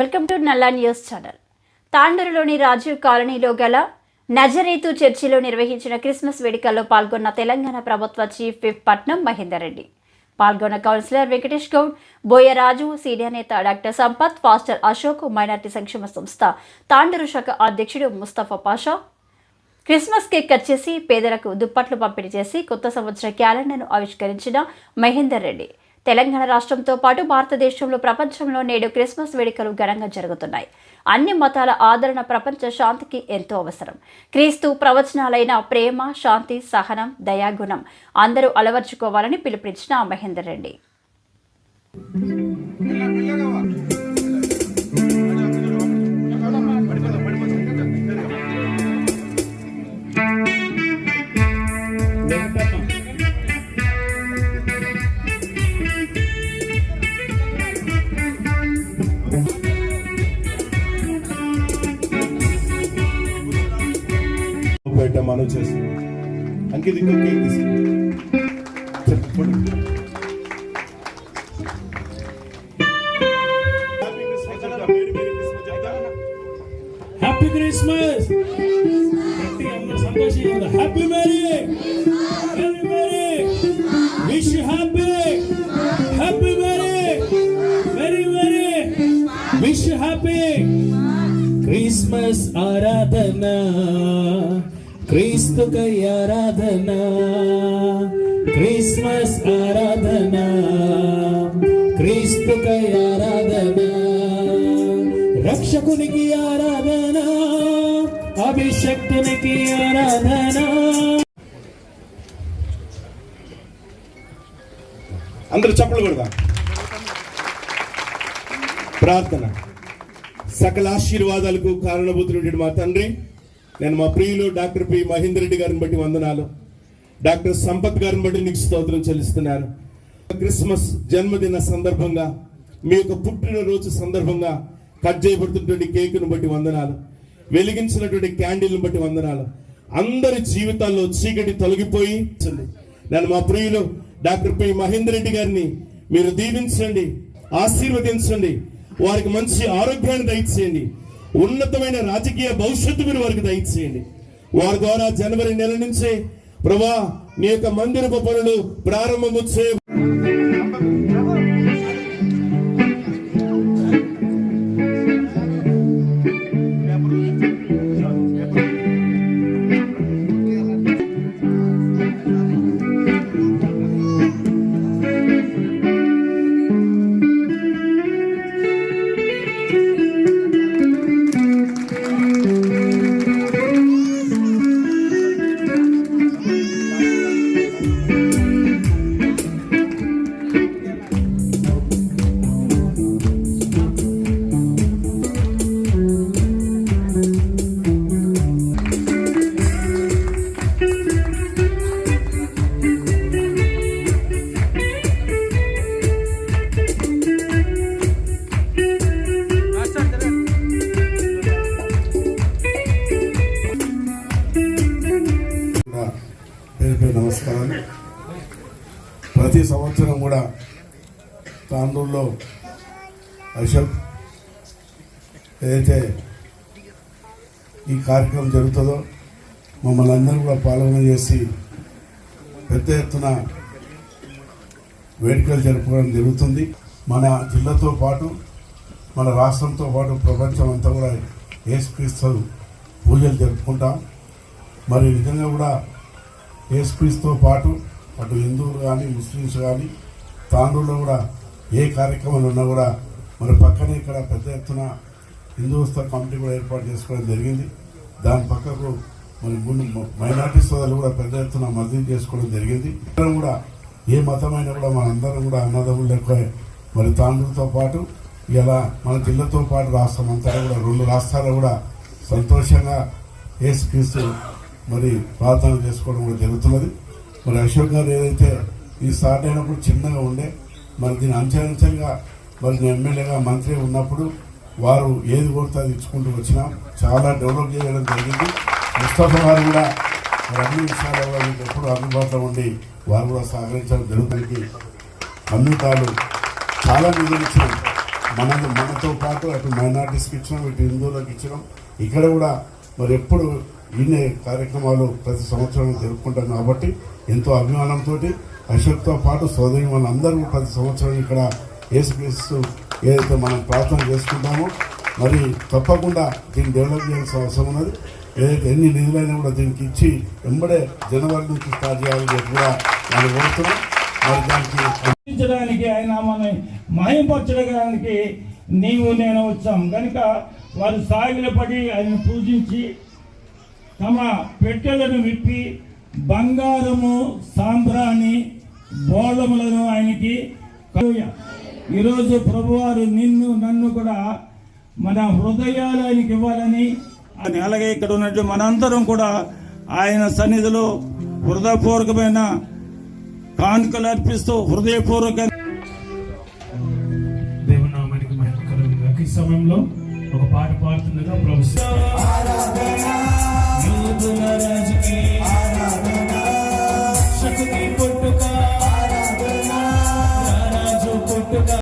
Welcome to Nalla news channel. తాండూరులోని Rajiv కాలనీలో గల నజరేతు చర్చిలో నిర్వహించిన క్రిస్మస్ వేడుకల్లో పాల్గొన్న తెలంగాణ ప్రభుత్వ చీఫ్ విప్ పట్నం మహేందర్ రెడ్డి. పాల్గొన్న కౌన్సిలర్ వెంకటేష్ గౌడ్ బోయరాజు సీనియర్ నేత doctor Sampath pastor Ashok minority సంక్షేమ సంస్థ తాండూరు శాఖ అధ్యక్షుడు Mustafa Pasha. Christmas cake cut చేసి పేదలకు దుప్పట్లు పంపిణీ చేసి కొత్త సంవత్సర క్యాలెండర్ను ఆవిష్కరించిన మహేందర్ రెడ్డి. తెలంగాణ రాష్ట్రంతో పాటు భారతదేశంలో ప్రపంచంలో నేడు క్రిస్మస్ వేడుకలు ఘనంగా జరుగుతున్నాయి. అన్ని మతాల ఆదరణ ప్రపంచ శాంతికి ఎంతో అవసరం. క్రీస్తు ప్రవచనాలైన ప్రేమ శాంతి సహనం దయాగుణం అందరూ అలవర్చుకోవాలని పిలుపునిచ్చిన మహేందర్ రెడ్డి. మనం చేస్తుంది అంకిత్ ఇంకో కేక్ తీసి చెప్పు, ఫోటో. Happy Christmas చెప్తా, Merry Merry Christmas! చెప్తా. హ్యాపీ క్రిస్మస్ గట్టి అందరూ సంతోషంగా happy merry very merry wish happy happy merry very very wish happy Christmas ఆరాధన క్రీస్తుకై ఆరాధన క్రిస్మస్ ఆరాధన క్రీస్తుకై ఆరాధన రక్షకునికి ఆరాధన అభిషక్తునికి ఆరాధన. అందరూ చప్పలు కొడదాం. ప్రార్థన. సకల ఆశీర్వాదాలకు కారణభూతులు మా తండ్రి నేను మా ప్రియులు డాక్టర్ పి మహేందర్ రెడ్డి గారిని బట్టి వందనాలు. డాక్టర్ సంపత్ గారిని బట్టి నీకు స్తోత్రం చెల్లిస్తున్నాను. క్రిస్మస్ జన్మదిన సందర్భంగా మీ యొక్క పుట్టినరోజు సందర్భంగా కట్ చేయబడుతున్నటువంటి కేకును బట్టి వందనాలు. వెలిగించినటువంటి క్యాండిల్ని బట్టి వందనాలు. అందరి జీవితాల్లో చీకటి తొలగిపోయి నేను మా ప్రియులు డాక్టర్ పి మహేందర్ రెడ్డి గారిని మీరు దీవించండి ఆశీర్వదించండి వారికి మంచి ఆరోగ్యాన్ని దయచేయండి. ఉన్నతమైన రాజకీయ భవిష్యత్తు మీరు వారికి దయచేయండి. వారి ద్వారా జనవరి నెల నుంచి ప్రభా నీ యొక్క మందిరపు పనులు ప్రారంభము చే నమస్కారాలు ప్రతి సంవత్సరం కూడా తాండూరులో అశోక్ ఏదైతే ఈ కార్యక్రమం జరుగుతుందో మమ్మల్ని అందరూ కూడా పాల్గొన చేసి పెద్ద ఎత్తున వేడుకలు జరుపుకోవడం జరుగుతుంది. మన జిల్లాతో పాటు మన రాష్ట్రంతో పాటు ప్రపంచం అంతా కూడా ఏసుక్రీస్తు పూజలు జరుపుకుంటాం. మరి నిజంగా కూడా ఏసుక్రీస్తుతో పాటు అటు హిందువులు కానీ ముస్లిమ్స్ కానీ తాండూరులో కూడా ఏ కార్యక్రమాలు ఉన్నా కూడా మరి పక్కనే ఇక్కడ పెద్ద ఎత్తున హిందూస్థా కమిటీ కూడా ఏర్పాటు చేసుకోవడం జరిగింది. దాని పక్కకు మరి ముందు మైనార్టీ సోదరులు కూడా పెద్ద ఎత్తున మద్దతు చేసుకోవడం జరిగింది. కూడా ఏ మతమైనా కూడా మనందరం కూడా అన్నదమ్ములు లెక్క మరి తాండూరుతో పాటు ఇలా మన జిల్లాతో పాటు రాష్ట్రం అంతా కూడా రెండు రాష్ట్రాలు కూడా సంతోషంగా ఏసుక్రీస్తు మరి ప్రార్థన చేసుకోవడం కూడా జరుగుతున్నది. మరి అశోక్ గారు ఏదైతే ఈ స్టార్ట్ అయినప్పుడు చిన్నగా ఉండే మరి దీని అంచెలంచెలుగా మరి నేను ఎమ్మెల్యేగా మంత్రి ఉన్నప్పుడు వారు ఏది కోరితే అది ఇచ్చుకుంటూ వచ్చినాం. చాలా డెవలప్ చేయడం జరిగింది. ముస్తఫా గారు కూడా మరి అన్ని విషయాలలో మీకు ఎప్పుడు అందుబాటులో ఉండి వారు కూడా సహకరించడం జరుగుతుంది. కమ్యూనిటాలు చాలా నిధులు ఇచ్చినాం. మన మనతో పాటు అటు మైనార్టీస్కి ఇచ్చినాం ఇటు హిందువులకు ఇచ్చినాం. ఇక్కడ కూడా మరి ఎప్పుడు వినే కార్యక్రమాలు ప్రతి సంవత్సరం జరుపుకుంటాం కాబట్టి ఎంతో అభిమానంతో అశోక్తో పాటు సోదరి వాళ్ళందరూ ప్రతి సంవత్సరం ఇక్కడ ఏసుక్రీస్తు ఏదైతే మనం ప్రార్థన చేసుకుంటామో మరి తప్పకుండా దీన్ని డెవలప్ చేయాల్సిన అవసరం ఉన్నది. ఏదైతే ఎన్ని నిధులైనా కూడా దీనికి ఇచ్చి వెంబడే జనవరి నుంచి స్టార్ట్ చేయాలని చెప్పి కూడా మనం కోరుతున్నాం. మరి దానికి ఆయన మనం మహింపరచడానికి నీవు నేను వచ్చాం. కనుక వారు సాగిల పడి ఆయన పూజించి తమ పెట్టెలను విప్పి బంగారము సాంబ్రాణి బోళములను ఆయనకి ఈరోజు ప్రభువారు నిన్ను నన్ను కూడా మన హృదయాలు ఆయనకి ఇవ్వాలని అలాగే ఇక్కడ ఉన్నట్టు మనందరం కూడా ఆయన సన్నిధిలో హృదయపూర్వకమైన కానుకలు అర్పిస్తూ హృదయపూర్వక సమయంలో ఒక పాట పాడుతుండగా ప్రభుత్వం